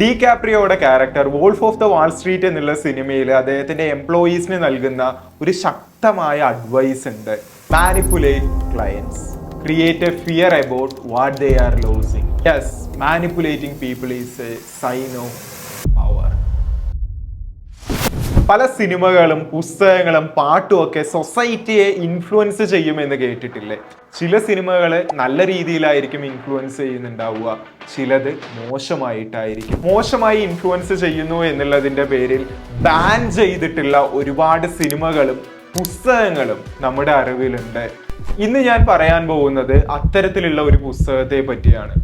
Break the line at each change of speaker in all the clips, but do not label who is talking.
D കാപ്രിയോയുടെ character wolf of the wall street എന്നുള്ള സിനിമയിൽ അദ്ദേഹത്തിന്റെ എംപ്ലോയീസിന് നൽകുന്ന ഒരു ശക്തമായ അഡ്വൈസ് ഉണ്ട്. Manipulate clients create a fear about what they are losing yes manipulating people is a sign of power പല സിനിമകളും പുസ്തകങ്ങളും പാട്ടും ഒക്കെ സൊസൈറ്റിയെ ഇൻഫ്ലുവൻസ് ചെയ്യുമെന്ന് കേട്ടിട്ടില്ലേ? ചില സിനിമകൾ നല്ല രീതിയിലായിരിക്കും ഇൻഫ്ലുവൻസ് ചെയ്യുന്നുണ്ടാവുക. ചിലത് മോശമായിട്ടായിരിക്കും. മോശമായി ഇൻഫ്ലുവൻസ് ചെയ്യുന്നു എന്നുള്ളതിന്റെ പേരിൽ ബാൻ ചെയ്തിട്ടുള്ള ഒരുപാട് സിനിമകളും പുസ്തകങ്ങളും നമ്മുടെ അറിവിലുണ്ട്. ഇന്ന് ഞാൻ പറയാൻ പോകുന്നത് അത്തരത്തിലുള്ള ഒരു പുസ്തകത്തെ പറ്റിയാണ്.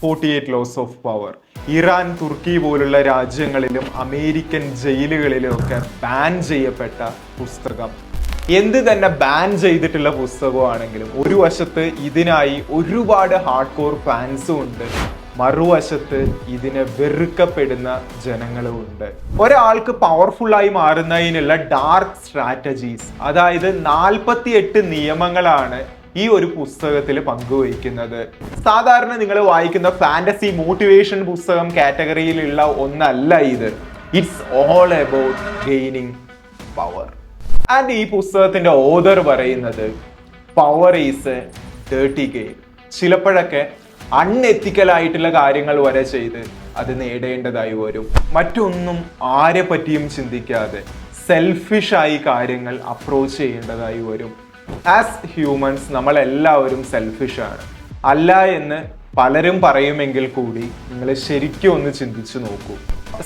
Forty eight laws of power Iran തുർക്കി പോലുള്ള രാജ്യങ്ങളിലും അമേരിക്കൻ ജയിലുകളിലും ഒക്കെ ബാൻ ചെയ്യപ്പെട്ട പുസ്തകം. എന്ത് തന്നെ ബാൻ ചെയ്തിട്ടുള്ള പുസ്തകമാണെങ്കിലും ഒരു വശത്ത് ഇതിനായി ഒരുപാട് ഹാർഡ് കോർ ഫാൻസും ഉണ്ട്. മറുവശത്ത് ഇതിനെ വെറുക്കപ്പെടുന്ന ജനങ്ങളുമുണ്ട് ഒരാൾക്ക് പവർഫുള്ളായി മാറുന്നതിനുള്ള ഡാർക്ക് സ്ട്രാറ്റജീസ് അതായത് നാൽപ്പത്തി എട്ട് നിയമങ്ങളാണ് ഈ ഒരു പുസ്തകത്തിൽ പങ്കുവയ്ക്കുന്നത്. സാധാരണ നിങ്ങൾ വായിക്കുന്ന ഫാന്റസി മോട്ടിവേഷൻ പുസ്തകം കാറ്റഗറിയിലുള്ള ഒന്നല്ല ഇത്. It's all about gaining power and ഈ പുസ്തകത്തിന്റെ ഓദർ പറയുന്നത് പവർ ഈസ് ഡേർട്ടി ഗെയിം ചിലപ്പോഴൊക്കെ അൺഎത്തിക്കലായിട്ടുള്ള കാര്യങ്ങൾ വരെ ചെയ്ത് അത് നേടേണ്ടതായി വരും. മറ്റൊന്നും ആരെ പറ്റിയും ചിന്തിക്കാതെ സെൽഫിഷായി കാര്യങ്ങൾ അപ്രോച്ച് ചെയ്യേണ്ടതായി വരും. ആസ് ഹ്യൂമൻസ് നമ്മളെല്ലാവരും സെൽഫിഷാണ് അല്ല എന്ന് പലരും പറയുമെങ്കിൽ കൂടി നിങ്ങൾ ശരിക്കും ഒന്ന് ചിന്തിച്ചു നോക്കൂ.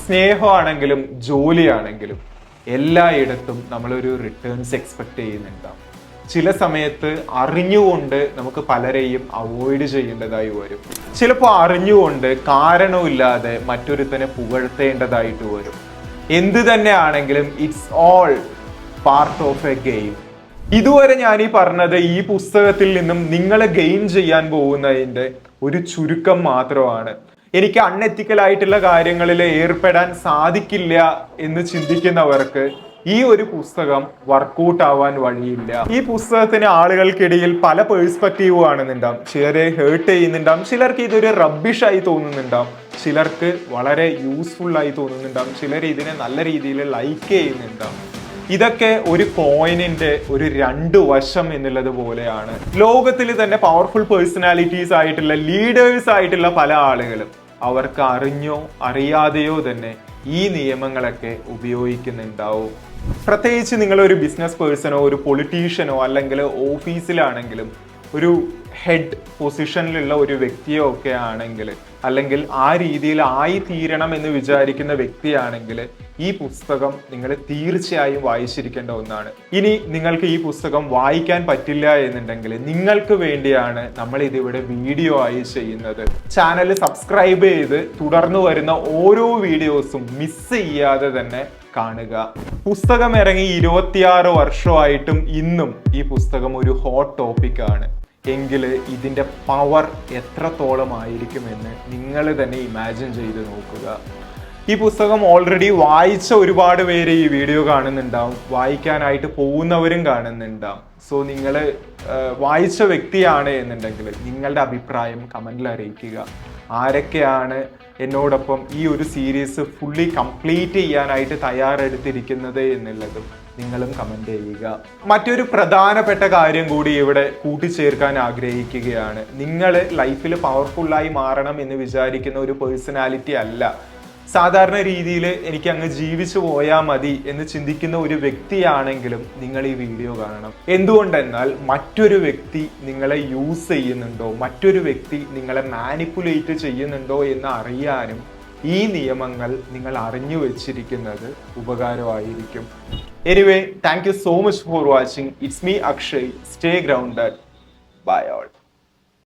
സ്നേഹമാണെങ്കിലും ജോലിയാണെങ്കിലും എല്ലായിടത്തും നമ്മളൊരു റിട്ടേൺസ് എക്സ്പെക്ട് ചെയ്യുന്നുണ്ടാവും. ചില സമയത്ത് അറിഞ്ഞുകൊണ്ട് നമുക്ക് പലരെയും അവോയ്ഡ് ചെയ്യേണ്ടതായി വരും. ചിലപ്പോൾ അറിഞ്ഞുകൊണ്ട് കാരണമില്ലാതെ മറ്റൊരുത്തനെ പുകഴ്ത്തേണ്ടതായിട്ട് വരും. എന്ത് തന്നെ ആണെങ്കിലും it's all part of a game ഇതുവരെ ഞാൻ ഈ പറഞ്ഞത് ഈ പുസ്തകത്തിൽ നിന്നും നിങ്ങളെ ഗെയിൻ ചെയ്യാൻ പോകുന്നതിന്റെ ഒരു ചുരുക്കം മാത്രമാണ്. എനിക്ക് അൺഎത്തിക്കൽ ആയിട്ടുള്ള കാര്യങ്ങളിൽ ഏർപ്പെടാൻ സാധിക്കില്ല എന്ന് ചിന്തിക്കുന്നവർക്ക് ഈ ഒരു പുസ്തകം വർക്കൗട്ട് ആവാൻ വഴിയില്ല. ഈ പുസ്തകത്തിന് ആളുകൾക്കിടയിൽ പല പേഴ്സ്പെക്റ്റീവ് ആണെന്നുണ്ടാവും. ചിലരെ ഹേർട്ട് ചെയ്യുന്നുണ്ടാവും. ചിലർക്ക് ഇതൊരു റബ്ബിഷായി തോന്നുന്നുണ്ടാവും. ചിലർക്ക് വളരെ യൂസ്ഫുൾ ആയി തോന്നുന്നുണ്ടാവും. ചിലർ ഇതിനെ നല്ല രീതിയിൽ ലൈക്ക് ചെയ്യുന്നുണ്ടാവും. ഇതൊക്കെ ഒരു കോയിനിന്റെ ഒരു രണ്ട് വശം എന്നുള്ളത് പോലെയാണ്. ലോകത്തിൽ തന്നെ പവർഫുൾ പേഴ്സണാലിറ്റീസ് ആയിട്ടുള്ള ലീഡേഴ്സ് ആയിട്ടുള്ള പല ആളുകളും അവർക്ക് അറിഞ്ഞോ അറിയാതെയോ തന്നെ ഈ നിയമങ്ങളൊക്കെ ഉപയോഗിക്കുന്നുണ്ടാവും. പ്രത്യേകിച്ച് നിങ്ങൾ ഒരു ബിസിനസ് പേഴ്സണോ ഒരു പൊളിറ്റീഷ്യനോ അല്ലെങ്കിൽ ഓഫീസിലാണെങ്കിലും ഒരു ഹെഡ് പൊസിഷനിലുള്ള ഒരു വ്യക്തിയോ ഒക്കെ ആണെങ്കിൽ അല്ലെങ്കിൽ ആ രീതിയിൽ ആയി തീരണം എന്ന് വിചാരിക്കുന്ന വ്യക്തിയാണെങ്കിൽ ഈ പുസ്തകം നിങ്ങൾ തീർച്ചയായും വായിച്ചിരിക്കേണ്ട ഒന്നാണ്. ഇനി നിങ്ങൾക്ക് ഈ പുസ്തകം വായിക്കാൻ പറ്റില്ല എന്നുണ്ടെങ്കിൽ നിങ്ങൾക്ക് വേണ്ടിയാണ് നമ്മൾ ഇതിവിടെ വീഡിയോ ആയി ചെയ്യുന്നത്. ചാനൽ സബ്സ്ക്രൈബ് ചെയ്ത് തുടർന്ന് വരുന്ന ഓരോ വീഡിയോസും മിസ് ചെയ്യാതെ തന്നെ കാണുക. പുസ്തകം ഇറങ്ങി ഇരുപത്തിയാറ് വർഷമായിട്ടും ഇന്നും ഈ പുസ്തകം ഒരു ഹോട്ട് ടോപ്പിക് ആണ്. എങ്കിൽ ഇതിന്റെ പവർ എത്രത്തോളം ആയിരിക്കുമെന്ന് നിങ്ങൾ തന്നെ ഇമാജിൻ ചെയ്ത് നോക്കുക. ഈ പുസ്തകം ഓൾറെഡി വായിച്ച ഒരുപാട് പേര് ഈ വീഡിയോ കാണുന്നുണ്ടാവും. വായിക്കാനായിട്ട് പോകുന്നവരും കാണുന്നുണ്ടാവും. സോ നിങ്ങൾ വായിച്ച വ്യക്തിയാണ് എന്നുണ്ടെങ്കിൽ നിങ്ങളുടെ അഭിപ്രായം കമന്റിൽ അറിയിക്കുക. ആരൊക്കെയാണ് എന്നോടൊപ്പം ഈ ഒരു സീരീസ് ഫുള്ളി കംപ്ലീറ്റ് ചെയ്യാനായിട്ട് തയ്യാറെടുത്തിരിക്കുന്നത് എന്നുള്ളതും നിങ്ങളും കമന്റ് ചെയ്യുക. മറ്റൊരു പ്രധാനപ്പെട്ട കാര്യം കൂടി ഇവിടെ കൂട്ടിച്ചേർക്കാൻ ആഗ്രഹിക്കുകയാണ്. നിങ്ങൾ ലൈഫിൽ പവർഫുള്ളായി മാറണം എന്ന് വിചാരിക്കുന്ന ഒരു പേഴ്സണാലിറ്റി അല്ല. സാധാരണ രീതിയിൽ എനിക്ക് അങ്ങ് ജീവിച്ചു പോയാൽ മതി എന്ന് ചിന്തിക്കുന്ന ഒരു വ്യക്തിയാണെങ്കിലും നിങ്ങൾ ഈ വീഡിയോ കാണണം. എന്തുകൊണ്ടെന്നാൽ മറ്റൊരു വ്യക്തി നിങ്ങളെ യൂസ് ചെയ്യുന്നുണ്ടോ? മറ്റൊരു വ്യക്തി നിങ്ങളെ മാനിപ്പുലേറ്റ് ചെയ്യുന്നുണ്ടോ എന്ന് അറിയാനും ഈ നിയമങ്ങൾ നിങ്ങൾ അറിഞ്ഞു വെച്ചിരിക്കുന്നത് ഉപകാരമായിരിക്കും. Anyway thank you so much for watching it's me Akshay stay grounded bye all